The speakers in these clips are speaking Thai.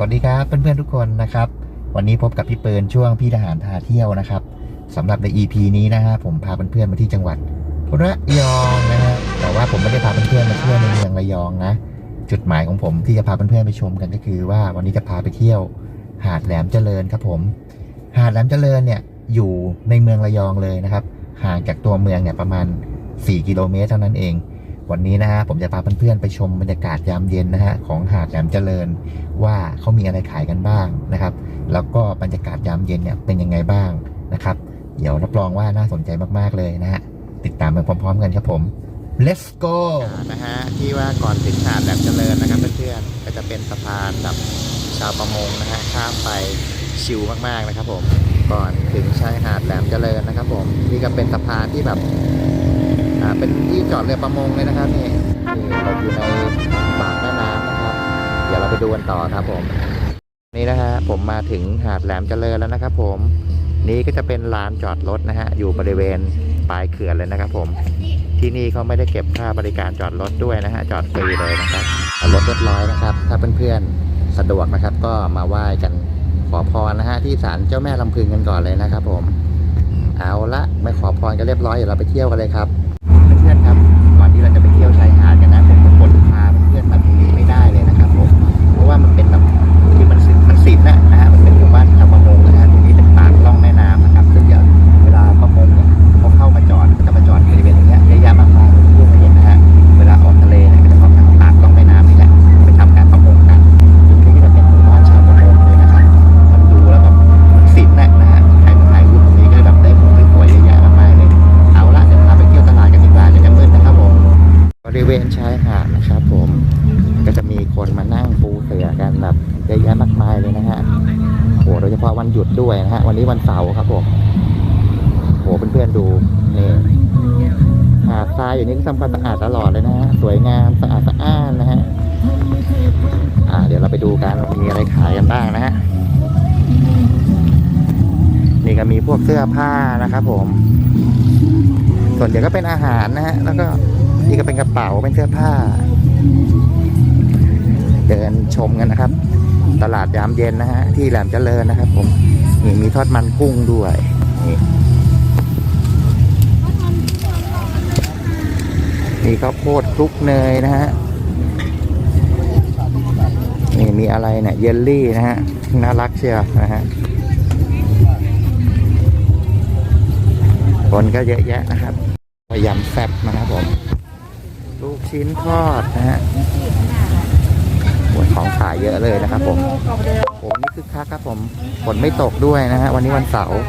สวัสดีครับเพื่อนๆทุกคนนะครับ วันนี้พบกับพี่เปิลช่วงพี่ทหารพาเที่ยวนะครับสำหรับใน EP นี้นะฮะผมพาเพื่อนๆมาที่จังหวัดระยองนะฮะแต่ว่าผมไม่ได้พาเพื่อนๆมาเที่ยวในเมืองระยองนะจุดหมายของผมที่จะพาเพื่อนๆไปชมกันก็คือว่าวันนี้จะพาไปเที่ยวหาดแหลมเจริญครับผม หาดแหลมเจริญเนี่ยอยู่ในเมืองระยองเลยนะครับห่างจากตัวเมืองเนี่ยประมาณ 4 กิโลเมตรเท่านั้นเอง วันนี้นะฮะผมจะพาเพื่อนๆไปชมบรรยากาศยามเย็นนะฮะของหาดแหลมเจริญ ว่าเขามีอะไรขายกันบ้างนะครับ แล้วก็บรรยากาศยามเย็นเนี่ยเป็นยังไงบ้างนะครับ เดี๋ยวรับรองว่าน่าสนใจมากๆเลยนะฮะติดตามไปพร้อม ๆ กันครับผม let's go นะฮะที่ว่าก่อนถึงหาดแหลมเจริญนะครับเพื่อนๆก็จะเป็นสะพานแบบชาวประมงนะฮะข้ามไปชิลมากๆนะครับผมก่อนถึงชายหาดแหลมเจริญนะครับผมนี่ก็เป็นสะพานที่แบบ เป็นที่จอดเรือประมงเลยนะครับนี่เราอยู่ในปากแม่น้ำนะครับ เดี๋ยวเราไปดูกันต่อครับผมนี่นะฮะผมมาถึงหาดแหลมเจริญแล้วนะครับ ผมนี่ก็จะเป็นลานจอดรถนะฮะอยู่บริเวณปลายเขื่อนเลยนะครับ ผมที่นี่เขาไม่ได้เก็บค่าบริการจอดรถด้วยนะฮะจอดฟรีเลยนะครับรถเรียบร้อยนะครับ ถ้าเพื่อนๆสะดวกนะครับ ก็มาไหว้กันขอพรนะฮะที่ศาลเจ้าแม่ลำพึงกันก่อนเลยนะครับ ผม เอาละไม่ขอพรก็เรียบร้อยเดี๋ยวเราไปเที่ยวกันเลยครับ เวณชายหาดนะครับผมก็จะมีคนมานั่งปูเสือกันแบบเยอะแยะมากมายเลยนะฮะโหโดยเฉพาะวันหยุดด้วยนะฮะวันนี้วันเสาร์ครับผมโหเพื่อนๆดูนี่หาดทรายอย่างนี้ก็ทำความสะอาดตลอดเลยนะฮะสวยงามสะอาดสะอ้านนะฮะอ่าเดี๋ยวเราไปดูกันว่ามีอะไรขายกันบ้างนะฮะนี่ก็มีพวกเสื้อผ้านะครับผม ส่วนใหญ่ก็เป็นอาหารนะฮะแล้วก็ นี่ก็เป็นกระเป๋าเป็นเสื้อผ้า เดินชมกันนะครับ ตลาดยามเย็นนะฮะที่แหลมเจริญนะครับผมนี่มีทอดมันกุ้งด้วยนี่มีข้าวโพดคลุกเนยนะฮะนี่มีอะไรเนี่ยเยลลี่นะฮะน่ารักเชียวนะฮะคนก็เยอะแยะนะครับยำแซ่บนะครับผม ชิ้นทอดนะฮะของขายเยอะเลยนะครับผมโอ้นี่คือคักครับผมฝนไม่ตกด้วยนะฮะวันนี้วันเสาร์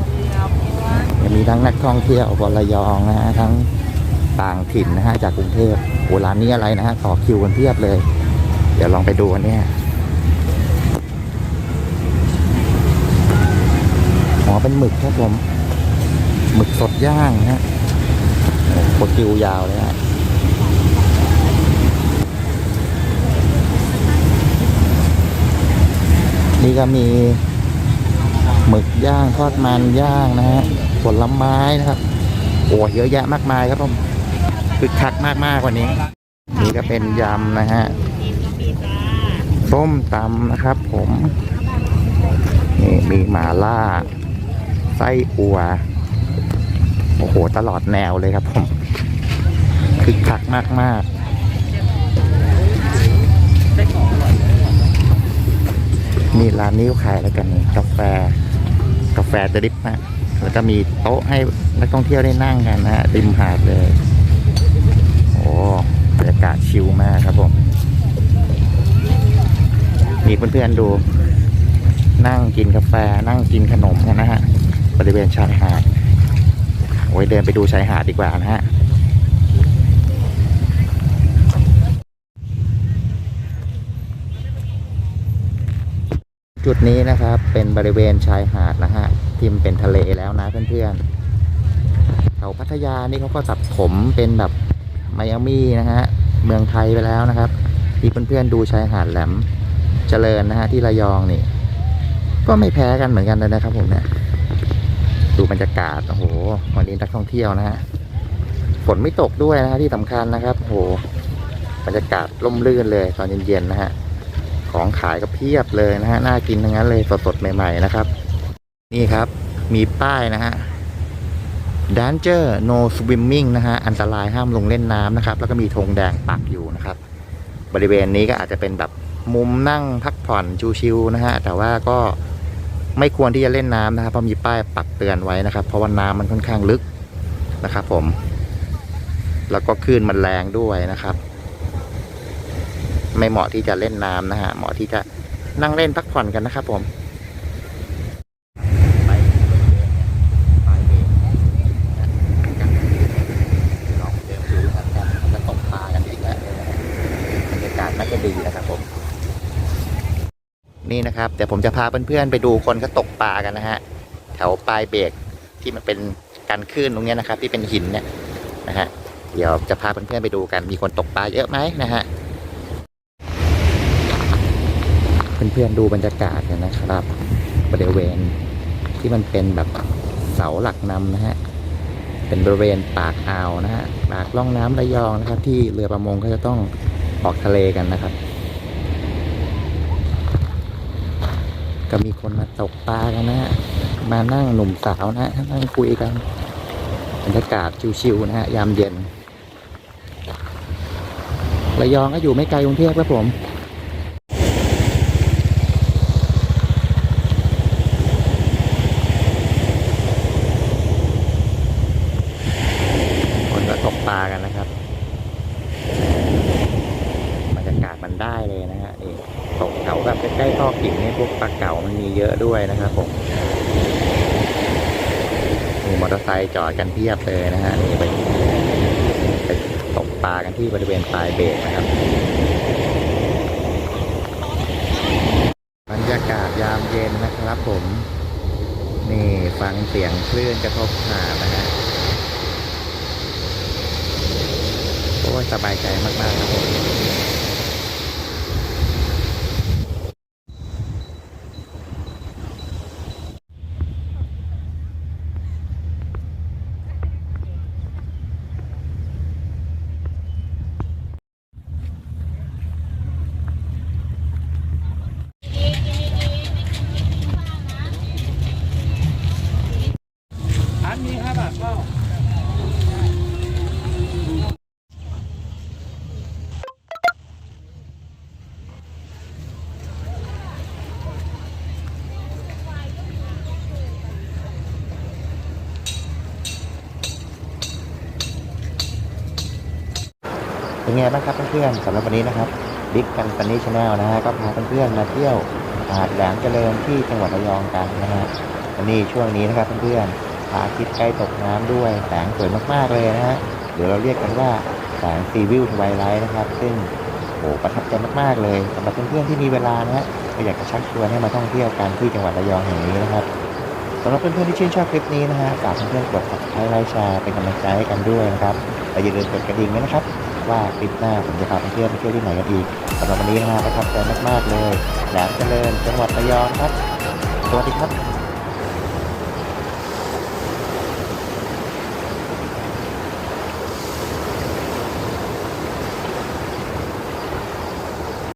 ยังมีทั้งนักท่องเที่ยวบระยองนะฮะทั้งต่างถิ่นนะฮะจากกรุงเทพโอ้ร้านนี้อะไรนะฮะต่อคิวกันเพียบเลย เดี๋ยวลองไปดูกันเนี่ยอ๋อเป็นหมึกครับผมหมึกสดย่างนะฮะโอ้โหคิวยาวเลยฮะ นี่ก็มีหมึกย่างทอดมันย่างนะฮะผลไม้นะครับโอ้เยอะแยะมากมายครับผมคึกคักมากมากวันนี้ นี่ก็เป็นยำนะฮะส้มตำนะครับ ผมนี่มีหมาล่า ไส้อัวโอ้โห ตลอดแนวเลยครับผมคึกคักมากมาก นี่ร้านนี้ขายแล้วกันนี่กาแฟ กาแฟดริปนะแล้วก็มีโต๊ะให้นักท่องเที่ยวได้นั่งกันนะฮะริมหาดเลย โอ้บรรยากาศชิลมากครับผมมีเพื่อนๆดู นั่งกินกาแฟนั่งกินขนมกันนะฮะบริเวณชายหาดโอ้ยเดินไปดูชายหาดดีกว่านะฮะ จุดนี้นะครับ เป็นบริเวณชายหาดนะฮะที่มันเป็นทะเลแล้วนะเพื่อนๆแถวพัทยานี่เขาก็ตัดผมเป็นแบบไมอามี่นะฮะเมืองไทยไปแล้วนะครับที่เพื่อนๆดูชายหาดแหลมเจริญนะฮะที่ระยองนี่ ก็ไม่แพ้กันเหมือนกันเลยนะครับผมเนี่ยดูบรรยากาศโอ้โหวันนี้นักท่องเที่ยวนะฮะฝนไม่ตกด้วยนะฮะที่สำคัญนะครับโอ้โหบรรยากาศร่มรื่นเลยตอนเย็นๆนะฮะ ของขายก็เพียบเลยนะฮะน่ากินทั้งนั้นเลยสดๆใหม่ ๆ นะครับ นี่ครับมีป้ายนะฮะ Danger no swimming นะฮะอันตรายห้ามลงเล่นน้ำนะครับ แล้วก็มีธงแดงปักอยู่นะครับ บริเวณนี้ก็อาจจะเป็นแบบมุมนั่งพักผ่อนชิวๆนะฮะแต่ว่าก็ไม่ควรที่จะเล่นน้ำนะครับเพราะมีป้ายปักเตือนไว้นะครับ เพราะว่าน้ำมันค่อนข้างลึกนะครับ ผม แล้วก็คลื่นมันแรงด้วยนะครับ ไม่เหมาะที่จะเล่นน้ำนะฮะเหมาะที่จะนั่งเล่นพักผ่อนกันนะครับผมไปไปเองลองเรือครับแล้วตกปลากันอีกแล้วนะฮะอากาศน่าจะดีนะครับผมนี่นะครับเดี๋ยวผมจะพาเพื่อนๆไปดูคนก็ตกปลากันนะฮะแถวปลายเบรกที่มันเป็นการคลื่นตรงนี้นะครับ ที่เป็นหินเนี่ยนะฮะเดี๋ยวจะพาเพื่อนๆไปดูกันมีคนตกปลาเยอะไหมนะฮะ เพื่อนๆดูบรรยากาศกันนะครับ บริเวณที่มันเป็นแบบเสาหลักนำนะฮะเป็นบริเวณปากอ่าวนะฮะปากล่องน้ำระยองนะครับ ที่เรือประมงเขาจะต้องออกทะเลกันนะครับ ก็มีคนมาตกปลากันนะฮะมานั่งหนุ่มสาวนะฮะนั่งคุยกันบรรยากาศชิวๆนะฮะยามเย็นระยองก็อยู่ไม่ไกลกรุงเทพครับผม คนก็ตกปลากันนะครับ บรรยากาศมันได้เลยนะฮะนี่ตกแถวแบบใกล้ๆท่อกิ่งนี่พวกปลาเก๋ามันมีเยอะด้วยนะครับผม มอเตอร์ไซค์จอดกันเพียบเลยนะฮะนี่ไปไปตกปลากันที่บริเวณปลายเบรกนะครับบรรยากาศยามเย็นนะครับผม นี่ฟังเสียงคลื่นกระทบหาดนะฮะโอ้สบายใจมากๆครับผม เป็นไงบ้างครับเพื่อนๆสำหรับวันนี้นะครับบิ๊กกันซันนี่ชาแนลนะฮะก็พาเพื่อนๆมาเที่ยวหาดแหลมเจริญที่จังหวัดระยองกันนะฮะวันนี้ช่วงนี้นะครับเพื่อนๆพระอาทิตย์ใกล้ตกน้ำด้วยแสงสวยมากๆเลยนะฮะเดี๋ยวเราเรียกกันว่าแสงซีวิวทวายไลท์นะครับ ซึ่งโอ้ประทับใจมากๆเลยสำหรับเพื่อนๆที่มีเวลานะฮะก็อยากจะชักชวนให้มาท่องเที่ยวกันที่จังหวัดระยองแห่งนี้นะครับสำหรับเพื่อนๆที่ชื่นชอบคลิปนี้นะฮะฝากเพื่อนๆกด subscribe ไลค์แชร์เป็นกำลังใจให้กันด้วยนะครับและอย่าลืมกดกระดิ่งนะครับ ว่าคลิปหน้าผมจะพาไปเที่ยวไปเที่ยวที่ไหนกันอีกสำหรับวันนี้นะฮะประทับใจมากๆเลยแหลมเจริญจังหวัดระยองครับสวัสดีครับ